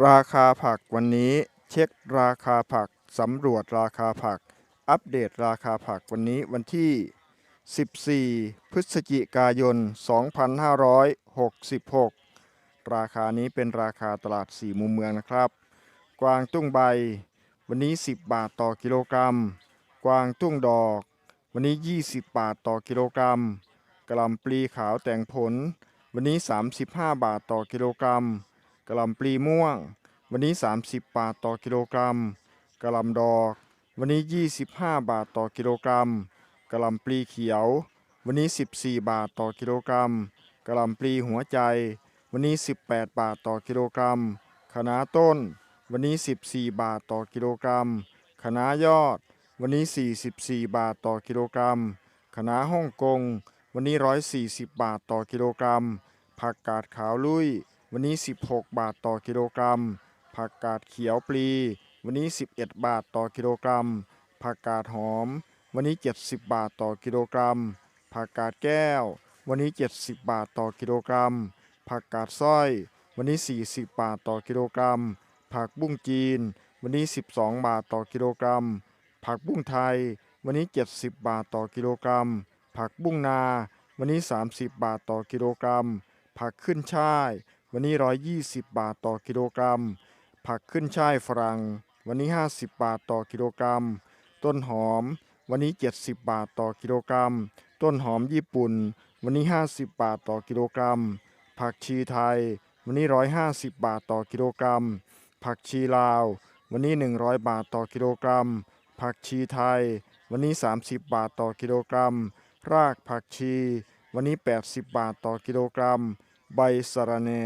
ราคาผักวันนี้เช็คราคาผักสำรวจราคาผัก อัปเดตราคาผักวันนี้วันที่ 14 พฤศจิกายน 2566 ราคานี้เป็นราคาตลาดสี่มุมเมืองนะครับ กวางตุ้งใบ วันนี้ 10 บาทต่อกิโลกรัม กวางตุ้งดอก วันนี้ 20 บาทต่อกิโลกรัมกะลำปลีขาวแต่งผล วันนี้ 35 บาทต่อกิโลกรัม กะหล่ำปลีม่วง วันนี้ 30 บาทต่อกิโลกรัมกะหล่ำดอก วันนี้ 25 บาทต่อกิโลกรัมกะหล่ำปลีเขียว วันนี้ 14 บาทต่อกิโลกรัมกะหล่ำปลีหัวใจ วันนี้ 18 บาทต่อกิโลกรัมคะน้าต้น วันนี้ 14 บาทต่อกิโลกรัมคะน้ายอด วันนี้ 44 บาทต่อกิโลกรัมคะน้าฮ่องกง วันนี้ 140 บาทต่อกิโลกรัมผักกาดขาวลุย วันนี้ 16 บาทต่อกิโลกรัม ผักกาดเขียวปลี วันนี้ 11 บาทต่อกิโลกรัม ผักกาดหอม วันนี้ 70 บาทต่อกิโลกรัม ผักกาดแก้ว วันนี้ 70 บาทต่อกิโลกรัม ผักกาดสร้อย วันนี้ 40 บาทต่อกิโลกรัม ผักบุ้งจีน วันนี้ 12 บาทต่อกิโลกรัม ผักบุ้งไทย วันนี้ 70 บาทต่อกิโลกรัม ผักบุ้งนา วันนี้ 30 บาทต่อกิโลกรัม ผักขึ้นช่าย วันนี้ 120 บาทต่อกิโลกรัม ผักขึ้นช่ายฝรั่ง วันนี้ 50 บาทต่อกิโลกรัม ต้นหอม วันนี้ 70 บาทต่อกิโลกรัม ต้นหอมญี่ปุ่น วันนี้ 50 บาทต่อกิโลกรัม ผักชีไทย วันนี้ 150 บาทต่อกิโลกรัม ผักชีลาว วันนี้ 100 บาทต่อกิโลกรัม ผักชีไทย วันนี้ 30 บาทต่อกิโลกรัม รากผักชี วันนี้ 80 บาทต่อกิโลกรัม ใบสะระแหน่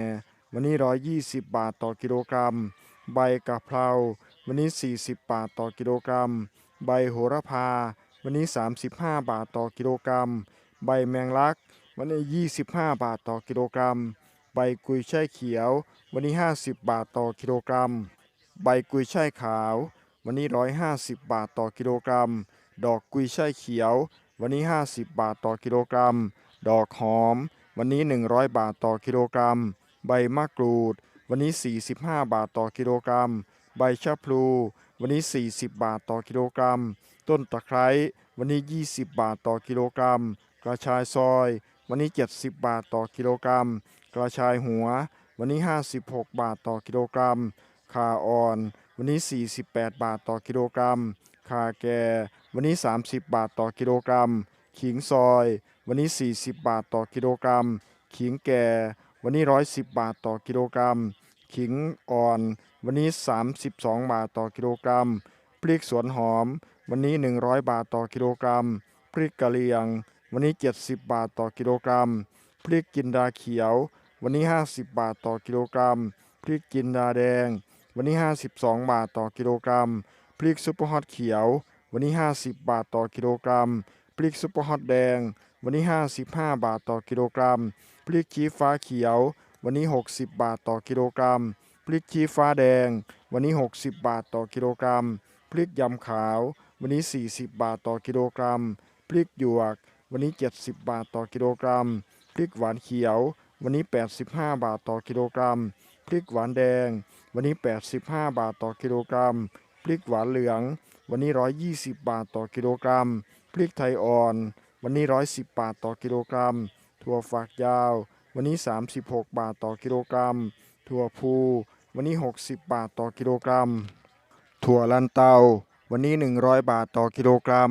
วันนี้ 120 บาทต่อกิโลกรัม ใบกะเพรา วันนี้ 40 บาทต่อกิโลกรัม ใบโหระพา วันนี้ 35 บาทต่อกิโลกรัม ใบแมงลัก วันนี้ 25 บาทต่อกิโลกรัม ใบกุยช่ายเขียว วันนี้ 50 บาทต่อกิโลกรัม ใบกุยช่ายขาว วันนี้ 150 บาทต่อกิโลกรัม ดอกกุยช่ายเขียว วันนี้ 50 บาทต่อกิโลกรัม ดอกหอม วันนี้ 100 บาทต่อกิโลกรัม ใบมะกรูด วันนี้ 45 บาทต่อกิโลกรัม ใบชะพลู วันนี้ 40 บาทต่อกิโลกรัม ต้นตะไคร้วันนี้ 20 บาทต่อกิโลกรัม กระชายซอย วันนี้ 70 บาทต่อกิโลกรัม กระชายหัว วันนี้ 56 บาทต่อกิโลกรัมข่าอ่อน วันนี้ 48 บาทต่อกิโลกรัมข่าแก่ วันนี้ 30 บาทต่อกิโลกรัม ขิงซอย วันนี้ 40 บาทต่อกิโลกรัม ขิงแก่ วันนี้ 110 บาทต่อกิโลกรัม ขิงอ่อน วันนี้ 32 บาทต่อกิโลกรัม พริกสวนหอม วันนี้ 100 บาทต่อกิโลกรัม พริกกะเหรี่ยง วันนี้ 70 บาทต่อกิโลกรัม พริกจินดาเขียว วันนี้ 50 บาทต่อกิโลกรัม พริกจินดาแดง วันนี้ 52 บาทต่อกิโลกรัม พริกซุปเปอร์ฮอตเขียว วันนี้ 50 บาทต่อกิโลกรัม พริกซุปเปอร์ฮอตแดง วันนี้ 55 บาทต่อกิโลกรัม พริกชี้ฟ้าเขียว วันนี้ 60 บาทต่อกิโลกรัม พริกชี้ฟ้าแดง วันนี้ 60 บาทต่อกิโลกรัม พริกยำขาว วันนี้ 40 บาทต่อกิโลกรัม พริกหยวก วันนี้ 70 บาทต่อกิโลกรัม พริกหวานเขียว วันนี้ 85 บาทต่อกิโลกรัม พริกหวานแดง วันนี้ 85 บาทต่อกิโลกรัม พริกหวานเหลือง วันนี้ 120 บาทต่อกิโลกรัม พริกไทยอ่อน วันนี้ 110 บาทต่อกิโลกรัม ถั่วฝักยาว วันนี้ 36 บาทต่อกิโลกรัม ถั่วพู วันนี้ 60 บาทต่อกิโลกรัม ถั่วลันเตา วันนี้ 100 บาทต่อกิโลกรัม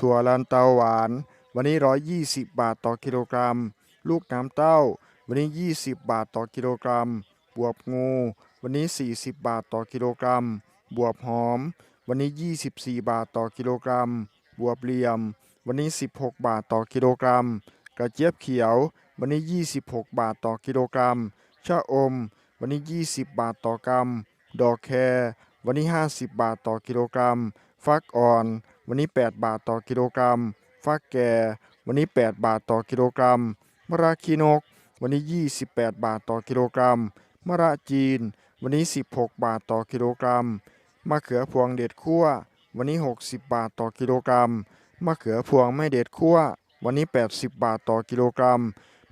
ถั่วลันเตาหวาน วันนี้ 120 บาทต่อกิโลกรัม ลูกน้ำเต้า วันนี้ 20 บาทต่อกิโลกรัม บวบงู วันนี้ 40 บาทต่อกิโลกรัม บวบหอม วันนี้ 24 บาทต่อกิโลกรัม บวบเหลี่ยม วันนี้ 16 บาทต่อกิโลกรัม กระเจี๊ยบเขียว วันนี้ 26 บาทต่อกิโลกรัม ชะอม วันนี้ 20 บาทต่อกรัม ดอกแครวันนี้ 50 บาทต่อกิโลกรัม ฟักอ่อน วันนี้ 8 บาทต่อกิโลกรัม ฟักแก่ วันนี้ 8 บาทต่อกิโลกรัม มะระคีนก วันนี้ 28 บาทต่อกิโลกรัม มะระจีน วันนี้ 16 บาทต่อกิโลกรัม มะเขือพวงเด็ดคั่ว วันนี้ 60 บาทต่อกิโลกรัม มะเขือพวงไม่เด็ดคั่ววันนี้ 80 บาทต่อกิโลกรัม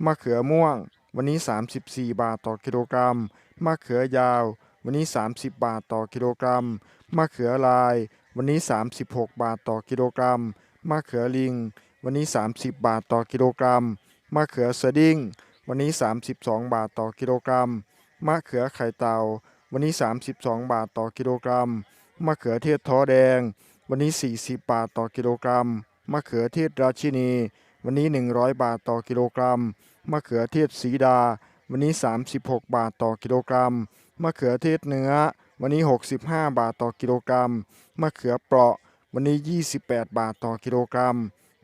มะเขือม่วง วันนี้ 34 บาทต่อกิโลกรัม มะเขือยาว วันนี้ 30 บาทต่อกิโลกรัม มะเขือลาย วันนี้ 36 บาทต่อกิโลกรัม มะเขือลิง วันนี้ 30 บาทต่อกิโลกรัม มะเขือสดิ้ง วันนี้ 32 บาทต่อกิโลกรัม มะเขือไข่เต่า วันนี้ 32 บาทต่อกิโลกรัม มะเขือเทศท้อแดง วันนี้ 40 บาทต่อกิโลกรัม มะเขือเทศราชินี วันนี้ 100 บาทต่อกิโลกรัม มะเขือเทศสีดา วันนี้ 36 บาทต่อกิโลกรัม มะเขือเทศเนื้อ วันนี้ 65 บาทต่อกิโลกรัม มะเขือเปราะ วันนี้ 28 บาทต่อกิโลกรัม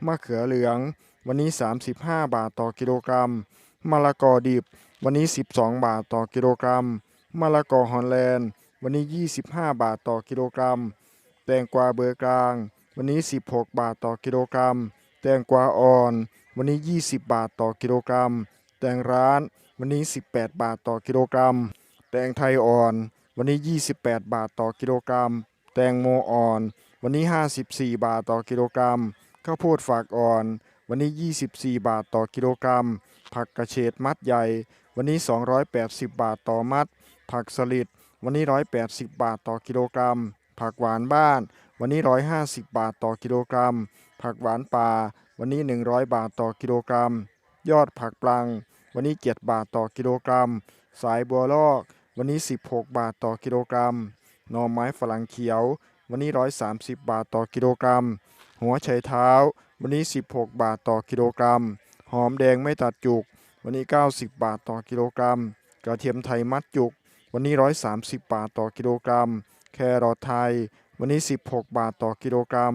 มะเขือเหลือง วันนี้ 35 บาทต่อกิโลกรัม มะละกอดิบ วันนี้ 12 บาทต่อกิโลกรัม มะละกอฮอลแลนด์ วันนี้ 25 บาทต่อกิโลกรัม แตงกวาเบอร์กลาง วันนี้ 16 บาทต่อกิโลกรัม แตงกวาอ่อน วันนี้ 20 บาทต่อกิโลกรัม แตงร้าน วันนี้ 18 บาทต่อกิโลกรัม แตงไทยอ่อน วันนี้ 28 บาทต่อกิโลกรัม แตงโมอ่อน วันนี้ 54 บาทต่อกิโลกรัม ข้าวโพดฝากอ่อน วันนี้ 24 บาทต่อกิโลกรัม ผักกระเฉดมัดใหญ่ วันนี้ 280 บาทต่อมัด ผักสลิด วันนี้ 180 บาทต่อกิโลกรัม ผักหวานบ้าน วันนี้ 150 บาทต่อกิโลกรัม ผักหวานป่า วันนี้ 100 บาทต่อกิโลกรัม ยอดผักปลัง วันนี้ 7 บาทต่อกิโลกรัม สายบัวลอก วันนี้ 16 บาทต่อกิโลกรัม หน่อไม้ฝรั่งเขียว วันนี้ 130 บาทต่อกิโลกรัม หัวไชเท้า วันนี้ 16 บาทต่อกิโลกรัม หอมแดงไม่ตัดจุก วันนี้ 90 บาทต่อกิโลกรัม กระเทียมไทยมัดจุก วันนี้ 130 บาทต่อกิโลกรัม แครอทไทย วันนี้ 16 บาทต่อกิโลกรัม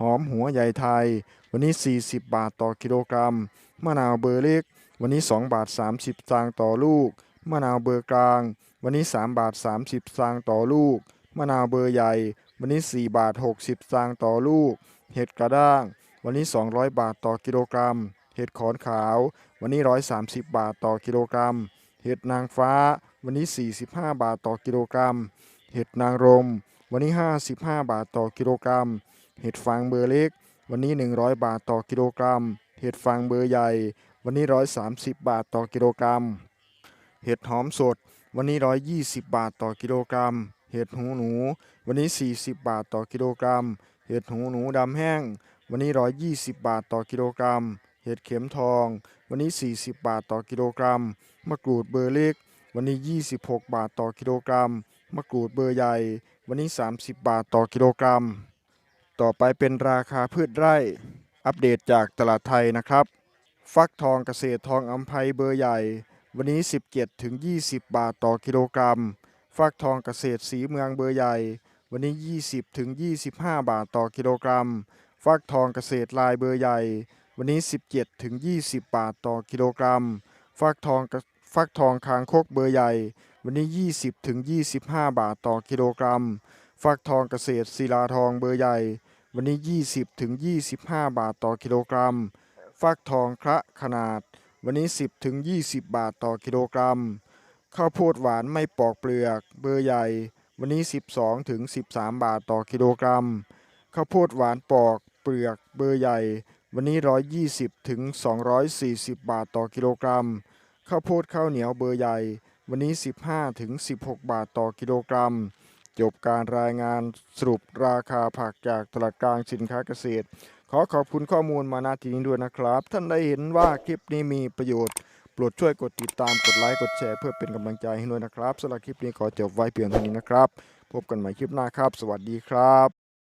หอมหัวใหญ่ไทย วันนี้ 40 บาทต่อกิโลกรัม มะนาวเบอร์เล็ก วันนี้ 2 บาท 30 สตางค์ต่อลูก มะนาวเบอร์กลาง วันนี้ 3 บาท 30 สตางค์ต่อลูก มะนาวเบอร์ใหญ่ วันนี้ 4 บาท 60 สตางค์ต่อลูก เห็ดกระด้าง วันนี้ 200 บาทต่อกิโลกรัม เห็ดขอนขาว วันนี้ 130 บาทต่อกิโลกรัม เห็ดนางฟ้า วันนี้ 45 บาทต่อกิโลกรัม เห็ดนางรม วันนี้ 55 บาทต่อกิโลกรัม เห็ดฟางเบอร์เล็ก วันนี้ 100 บาทต่อกิโลกรัม เห็ดฟางเบอร์ใหญ่ วันนี้ 130 บาทต่อกิโลกรัม เห็ดหอมสด วันนี้ 120 บาทต่อกิโลกรัม เห็ดหูหนู วันนี้ 40 บาทต่อกิโลกรัม เห็ดหูหนูดำแห้ง วันนี้ 120 บาทต่อกิโลกรัม เห็ดเข็มทอง วันนี้ 40 บาทต่อกิโลกรัม มะกรูดเบอร์เล็ก วันนี้ 26 บาทต่อกิโลกรัม มะกรูดเบอร์ใหญ่ วันนี้ 30 บาทต่อกิโลกรัม ต่อไปเป็นราคาพืชไร่ อัปเดตจากตลาดไทยนะครับ ฟักทองเกษตรทองอัมภัยเบอร์ใหญ่ วันนี้ 17ถึง20 บาทต่อกิโลกรัม ฟักทองเกษตรสีเมืองเบอร์ใหญ่ วันนี้ 20ถึง25 บาทต่อกิโลกรัม ฟักทองเกษตรลายเบอร์ใหญ่ วันนี้ 17ถึง20 บาทต่อกิโลกรัม ฟักทอง ฟักทองคางคกเบอร์ใหญ่ วันนี้ 20ถึง25 บาทต่อกิโลกรัม ฟักทองเกษตรศิลาทองเบอร์ใหญ่ วันนี้ 20ถึง25 บาทต่อกิโลกรัม ฟักทองคระขนาด วันนี้ 10ถึง20 บาทต่อกิโลกรัม ข้าวโพดหวานไม่ปอกเปลือก เบอร์ใหญ่ วันนี้ 12ถึง13 บาทต่อกิโลกรัม ข้าวโพดหวานปอกเปลือกเบอร์ใหญ่ วันนี้ 120ถึง240 บาทต่อกิโลกรัม ข้าวโพดข้าวเหนียวเบอร์ใหญ่ วันนี้ 15ถึง16 บาทต่อกิโลกรัม จบการรายงานสรุปราคาผักจากตลาดกลางสินค้าเกษตร ขอขอบคุณข้อมูลมาณที่นี้ด้วยนะครับ ท่านได้เห็นว่าคลิปนี้มีประโยชน์โปรดช่วยกดติดตามกดไลค์กดแชร์เพื่อเป็นกำลังใจให้ด้วยนะครับสำหรับคลิปนี้ขอจบไว้เพียงเท่านี้นะครับ พบกันใหม่คลิปหน้าครับ สวัสดีครับ